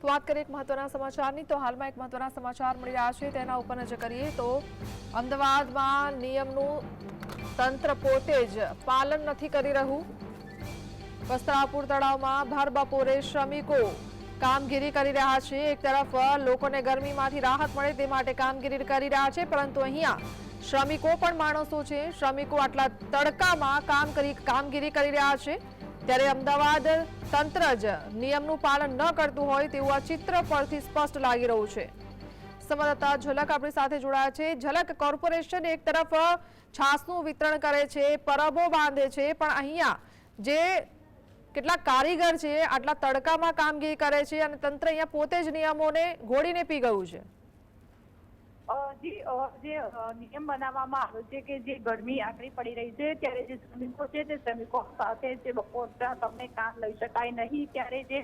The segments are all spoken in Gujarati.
તો વાત કરીએ એક મહત્વના સમાચારની, તો હાલમાં એક મહત્વના સમાચાર મળી રહ્યા છે, તેના ઉપર નજર કરીએ તો અમદાવાદમાં નિયમનું તંત્ર પોતે જ પાલન નથી કરી રહ્યું. વસ્ત્રાપુર તળાવમાં ભર બપોરે શ્રમિકો કામગીરી કરી રહ્યા છે. એક તરફ લોકોને ગરમીમાંથી રાહત મળે તે માટે કામગીરી કરી રહ્યા છે, પરંતુ અહીંયા શ્રમિકો પણ માણસો છે. શ્રમિકો આટલા તડકામાં કામ કરી કામગીરી કરી રહ્યા છે. ત્યારે અમદાવાદ તંત્ર જ નિયમનું પાલન ન કરતું હોય તેવું આ ચિત્ર પરથી સ્પષ્ટ લાગી રહ્યું છે. સંવાદદાતા ઝલક આપણી સાથે જોડાયા છે. ઝલક કોર્પોરેશન એક તરફ છાસનું વિતરણ કરે છે, પરબો બાંધે છે, પણ અહીંયા જે કેટલાક કારીગર છે, આટલા તડકામાં કામગીરી કરે છે અને તંત્ર અહીંયા પોતે જ નિયમોને ઘોડીને પી ગયું છે. જી જે નિયમ બનાવવામાં આવ્યો છે કે જે ગરમી આકરી પડી રહી છે, ત્યારે જે શ્રમિકો છે, તે શ્રમિકો સાથે જે બપોરના તમને કામ લઈ શકાય નહીં, ત્યારે જે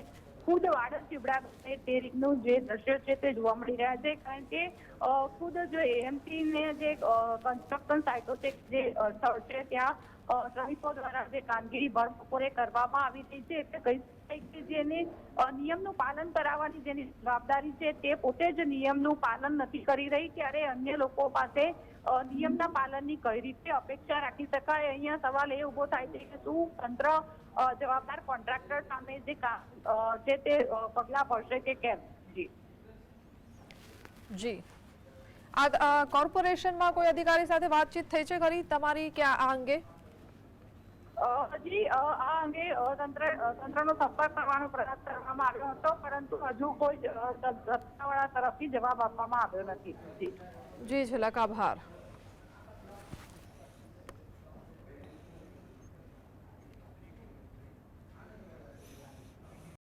ખુદ વાડર ચીબડા બને તે રીતનું જે દ્રશ્ય છે તે જોવા મળી રહ્યા છે, કારણ કે ખુદ જો એએમસી ને જે કન્સ્ટ્રક્શન સાઇટો છે, જે સ્થળ છે ત્યાં અ, દ્વારા જે કામગીરી ભર કરવામાં આવી રહી છે એટલે કહી શકાય કે જેને નિયમનું પાલન કરાવવાની જેની જવાબદારી છે તે પોતે જ નિયમનું પાલન નથી કરી રહી ત્યારે અન્ય લોકો પાસે નિયમના પાલનની કઈ રીતે અપેક્ષા રાખી શકાય? અહીંયા સવાલ એ ઊભો થાય છે કે શું તંત્ર જવાબદાર કોન્ટ્રાક્ટર સામે જે કામ જે તે પગલાં ભરશે કે કેમ? જી. જી. આ કોર્પોરેશનમાં કોઈ અધિકારી સાથે વાતચીત થઈ છે ખરી? તમારી કે આ અંગે? હજી આ અંગે તંત્ર તંત્રનો સંપર્ક કરવાનો પ્રયાસ કરવામાં આવ્યો હતો, પરંતુ હજુ કોઈ સત્તાવાળા તરફથી જવાબ આપવામાં આવ્યો નથી. જી ઝલક આભાર.